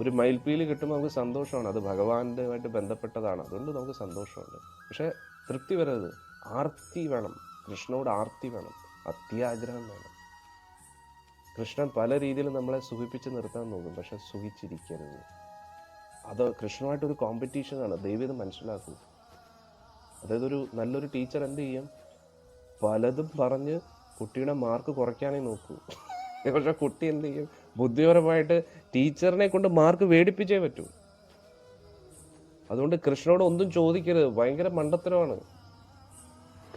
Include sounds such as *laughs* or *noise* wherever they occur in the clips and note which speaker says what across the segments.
Speaker 1: ഒരു മയിൽപ്പീലി കിട്ടുമ്പോൾ നമുക്ക് സന്തോഷമാണ്. അത് ഭഗവാനുമായിട്ട് ബന്ധപ്പെട്ടതാണ്. അതുകൊണ്ട് നമുക്ക് സന്തോഷമുണ്ട്. പക്ഷേ തൃപ്തി വരരുത്. ആർത്തി വേണം. കൃഷ്ണനോട് ആർത്തി വേണം. അത്യാഗ്രഹം വേണം. കൃഷ്ണൻ പല രീതിയിൽ നമ്മളെ സുഖിപ്പിച്ച് നിർത്താൻ നോക്കും. പക്ഷെ സുഖിച്ചിരിക്കരുത്. അത് കൃഷ്ണനുമായിട്ടൊരു കോമ്പറ്റീഷനാണ്. ദൈവം ഇത് മനസ്സിലാക്കൂ. അതായത് ഒരു നല്ലൊരു ടീച്ചർ എന്ത് ചെയ്യും? പലതും പറഞ്ഞ് കുട്ടിയുടെ മാർക്ക് കുറയ്ക്കാനേ നോക്കൂ. പക്ഷെ കുട്ടി എന്ത് ചെയ്യും? ബുദ്ധിപരമായിട്ട് ടീച്ചറിനെ കൊണ്ട് മാർക്ക് വേടിപ്പിച്ചേ പറ്റൂ. അതുകൊണ്ട് കൃഷ്ണനോട് ഒന്നും ചോദിക്കരുത്. ഭയങ്കര മണ്ടത്തരമാണ്.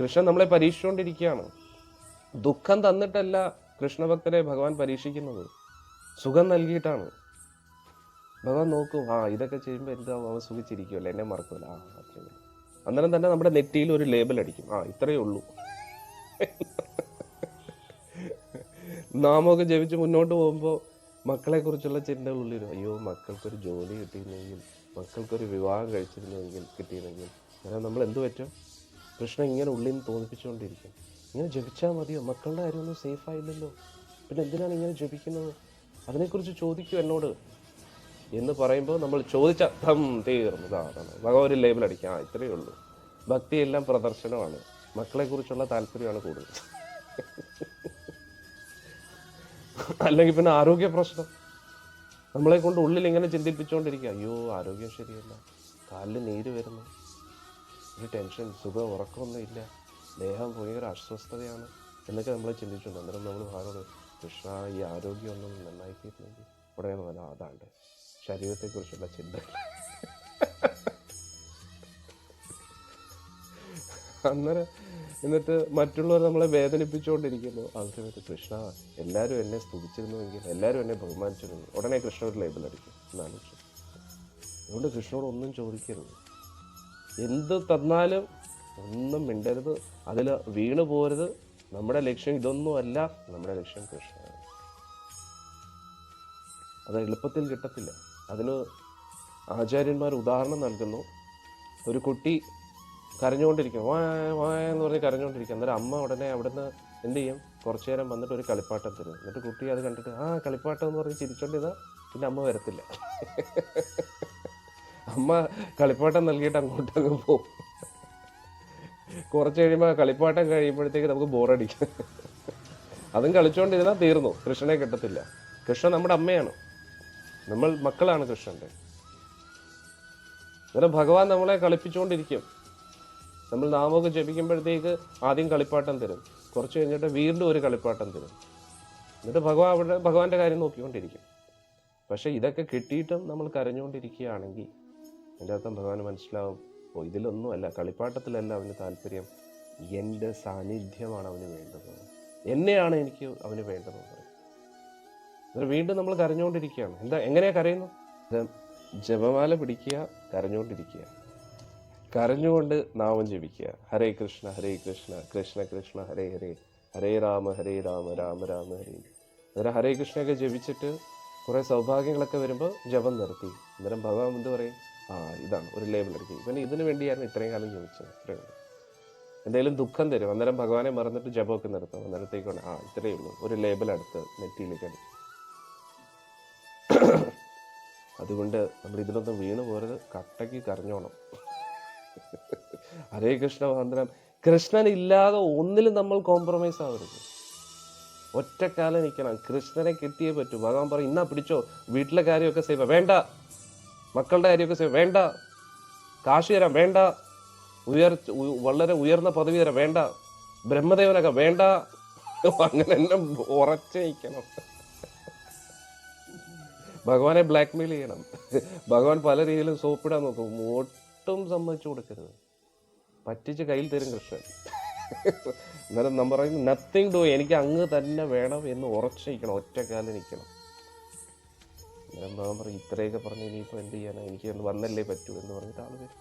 Speaker 1: കൃഷ്ണൻ നമ്മളെ പരീക്ഷിച്ചുകൊണ്ടിരിക്കുകയാണ്. ദുഃഖം തന്നിട്ടല്ല കൃഷ്ണഭക്തരെ ഭഗവാൻ പരീക്ഷിക്കുന്നത്. സുഖം നൽകിയിട്ടാണ്. ഭഗവാൻ നോക്കും ആ ഇതൊക്കെ ചെയ്യുമ്പോൾ എന്താവും അവൻ സുഖിച്ചിരിക്കുമല്ലോ എന്നെ മറക്കൂല. ആ അന്നേരം തന്നെ നമ്മുടെ നെറ്റിയിൽ ഒരു ലേബൽ അടിക്കും. ആ ഇത്രയേ ഉള്ളൂ. നാമൊക്കെ ജപിച്ച് മുന്നോട്ട് പോകുമ്പോൾ മക്കളെ കുറിച്ചുള്ള ചിന്തകൾ ഉള്ളിൽ. അയ്യോ മക്കൾക്കൊരു ജോലി കിട്ടിയിരുന്നെങ്കിൽ മക്കൾക്കൊരു വിവാഹം കഴിച്ചിരുന്നെങ്കിൽ കിട്ടിയിരുന്നെങ്കിൽ അങ്ങനെ നമ്മൾ എന്ത് പറ്റും? കൃഷ്ണൻ ഇങ്ങനെ ഉള്ളിൽ നിന്ന് തോന്നിപ്പിച്ചുകൊണ്ടിരിക്കും. ഇങ്ങനെ ജപിച്ചാൽ മതിയോ? മക്കളുടെ കാര്യമൊന്നും സേഫ് ആയില്ലല്ലോ. പിന്നെ എന്തിനാണ് ഇങ്ങനെ ജപിക്കുന്നത്? അതിനെക്കുറിച്ച് ചോദിക്കൂ എന്നോട്. എന്ന് പറയുമ്പോൾ നമ്മൾ ചോദിച്ച തം തീർന്നു അതാണ് ഭഗവാൻ ഒരു ലേബൽ അടിക്കാം ആ ഇത്രയേ ഉള്ളൂ. ഭക്തിയെല്ലാം പ്രദർശനമാണ്. മക്കളെക്കുറിച്ചുള്ള താല്പര്യമാണ് കൂടുതൽ. *laughs* അല്ലെങ്കിൽ പിന്നെ ആരോഗ്യ പ്രശ്നം. നമ്മളെ കൊണ്ട് ഉള്ളിൽ ഇങ്ങനെ ചിന്തിപ്പിച്ചുകൊണ്ടിരിക്കുക. അയ്യോ ആരോഗ്യം ശരിയല്ല. കാലിൽ നീര് വരുന്നു. ഒരു ടെൻഷൻ സുഖം ഉറക്കമൊന്നും ഇല്ല. ദേഹം ഭയങ്കര അസ്വസ്ഥതയാണ് എന്നൊക്കെ നമ്മൾ ചിന്തിച്ചുണ്ട് അന്നേരം നമ്മൾ ഭാഗോട് കൃഷ്ണ ഈ ആരോഗ്യമൊന്നും നന്നാക്കിയിരുന്നെങ്കിൽ ഉടനെ പോലെ അതാണ്ട് ശരീരത്തെക്കുറിച്ചുള്ള ചിന്ത. അന്നേരം എന്നിട്ട് മറ്റുള്ളവർ നമ്മളെ വേദനിപ്പിച്ചുകൊണ്ടിരിക്കുന്നു. അവർ സമയത്ത് കൃഷ്ണ എല്ലാവരും എന്നെ സ്തുതിച്ചിരുന്നുവെങ്കിൽ എല്ലാവരും എന്നെ ബഹുമാനിച്ചിരുന്നു. ഉടനെ കൃഷ്ണ ഒരു ലേബൽ അടിക്കും. എന്നാലോചിച്ചു അതുകൊണ്ട് കൃഷ്ണനോട് ഒന്നും ചോദിക്കരുത്. എന്ത് തന്നാലും ഒന്നും മിണ്ടരുത്. അതിൽ വീണു പോരുത്. നമ്മുടെ ലക്ഷ്യം ഇതൊന്നുമല്ല. നമ്മുടെ ലക്ഷ്യം കൃഷ്ണനാണ്. അത് എളുപ്പത്തിൽ കിട്ടത്തില്ല. അതിന് ആചാര്യന്മാർ ഉദാഹരണം നൽകുന്നു. ഒരു കുട്ടി കരഞ്ഞുകൊണ്ടിരിക്കും. വായ എന്ന് പറഞ്ഞ് കരഞ്ഞുകൊണ്ടിരിക്കും. അന്നേരം അമ്മ ഉടനെ അവിടുന്ന് എന്ത് ചെയ്യും? കുറച്ചു നേരം വന്നിട്ട് ഒരു കളിപ്പാട്ടം തരും. എന്നിട്ട് കുട്ടി അത് കണ്ടിട്ട് ആ കളിപ്പാട്ടം എന്ന് പറഞ്ഞ് ചിരിച്ചോണ്ടിരുന്ന പിന്നെ അമ്മ വരത്തില്ല. അമ്മ കളിപ്പാട്ടം നൽകിയിട്ട് അങ്ങോട്ട് അങ്ങ് പോകും കുറച്ച് കഴിയുമ്പോൾ കളിപ്പാട്ടം കഴിയുമ്പോഴത്തേക്ക് നമുക്ക് ബോറടിക്കും. അതും കളിച്ചുകൊണ്ടിരുന്നാൽ തീർന്നു. കൃഷ്ണനെ കിട്ടത്തില്ല. കൃഷ്ണൻ നമ്മുടെ അമ്മയാണ്. നമ്മൾ മക്കളാണ് കൃഷ്ണന്റെ അന്നേരം ഭഗവാൻ നമ്മളെ കളിപ്പിച്ചുകൊണ്ടിരിക്കും. നമ്മൾ നാമമൊക്കെ ജപിക്കുമ്പോഴത്തേക്ക് ആദ്യം കളിപ്പാട്ടം തരും. കുറച്ച് കഴിഞ്ഞിട്ട് വീണ്ടും ഒരു കളിപ്പാട്ടം തരും. എന്നിട്ട് ഭഗവാൻ അവിടെ ഭഗവാന്റെ കാര്യം നോക്കിക്കൊണ്ടിരിക്കും. പക്ഷെ ഇതൊക്കെ കിട്ടിയിട്ടും നമ്മൾ കരഞ്ഞുകൊണ്ടിരിക്കുകയാണെങ്കിൽ എന്റെ അർത്ഥം ഭഗവാൻ മനസ്സിലാവും. ഓ ഇതിലൊന്നുമല്ല കളിപ്പാട്ടത്തിലല്ല അവന് താല്പര്യം. എന്റെ സാന്നിധ്യമാണ് അവന് വേണ്ടത്. എന്നെയാണ് എനിക്ക് അവന് വേണ്ടത്. എന്നിട്ട് വീണ്ടും നമ്മൾ കരഞ്ഞുകൊണ്ടിരിക്കുകയാണ്. എന്താ എങ്ങനെയാ കരയുന്നു ജപമാല പിടിക്കുക കരഞ്ഞുകൊണ്ടിരിക്കുക. കരഞ്ഞുകൊണ്ട് നാമം ജപിക്കുക. ഹരേ കൃഷ്ണ ഹരേ കൃഷ്ണ കൃഷ്ണ കൃഷ്ണ ഹരേ ഹരേ. ഹരേ രാമ ഹരേ രാമ രാമ രാമ ഹരേ. അന്നേരം ഹരേ കൃഷ്ണയൊക്കെ ജപിച്ചിട്ട് കുറേ സൗഭാഗ്യങ്ങളൊക്കെ വരുമ്പോൾ ജപം നിർത്തി. അന്നേരം ഭഗവാൻ എന്ത് പറയും? ആ ഇതാണ് ഒരു ലേബൽ അടിക്കും ഇവന് ഇതിനു വേണ്ടിയായിരുന്നു ഇത്രയും കാലം ജപിച്ചത്. ഇത്രയേ എന്തെങ്കിലും ദുഃഖം തരും. അന്നേരം ഭഗവാനെ മറന്നിട്ട് ജപമൊക്കെ നിർത്തും. അന്നേരത്തേക്കാണ് ആ ഇത്രയേ ഉള്ളൂ. ഒരു ലേബൽ അടുത്ത് നെറ്റിയിലേക്ക് അതുകൊണ്ട് നമ്മൾ ഇതിലൊന്നും വീണ് പോരുത് കട്ടയ്ക്ക് കരഞ്ഞോണം. ഹരേ കൃഷ്ണ മന്ത്രം. കൃഷ്ണൻ ഇല്ലാതെ ഒന്നിലും നമ്മൾ കോംപ്രമൈസ് ആവരുത്. ഒറ്റക്കാലം നിൽക്കണം. കൃഷ്ണനെ കിട്ടിയേ പറ്റൂ. ഭഗവാൻ പറയും ഇന്നാ പിടിച്ചോ. വീട്ടിലെ കാര്യമൊക്കെ സേവ വേണ്ട. മക്കളുടെ കാര്യമൊക്കെ സേവ വേണ്ട. കാശ് തരാം. വേണ്ട. ഉയർ വളരെ ഉയർന്ന പദവി തരാം. വേണ്ട. ബ്രഹ്മദേവനൊക്കെ വേണ്ട. അങ്ങനെ എന്നെ ഉറച്ചു നിൽക്കണം. ഭഗവാനെ ബ്ലാക്ക്മെയിൽ ചെയ്യണം. ഭഗവാൻ പല രീതിയിലും സോപ്പിടാൻ നോക്കും. ഒട്ടും സമ്മതിച്ചു കൊടുക്കരുത്. പറ്റിച്ച് കയ്യിൽ തരും കൃഷ്ണൻ. എന്നാലും നമ്മൾ പറയുന്നത് നത്തിങ് ഡു എനിക്ക് അങ്ങ് തന്നെ വേണം എന്ന് ഉറച്ചിരിക്കണം ഒറ്റക്കാലം നിൽക്കണം. ഭഗവാൻ പറയും ഇത്രയൊക്കെ പറഞ്ഞ് ഇനിയിപ്പോൾ എന്ത് ചെയ്യാനാണ് എനിക്ക് വന്നല്ലേ പറ്റൂ എന്ന് പറഞ്ഞിട്ട് ആൾ വരും.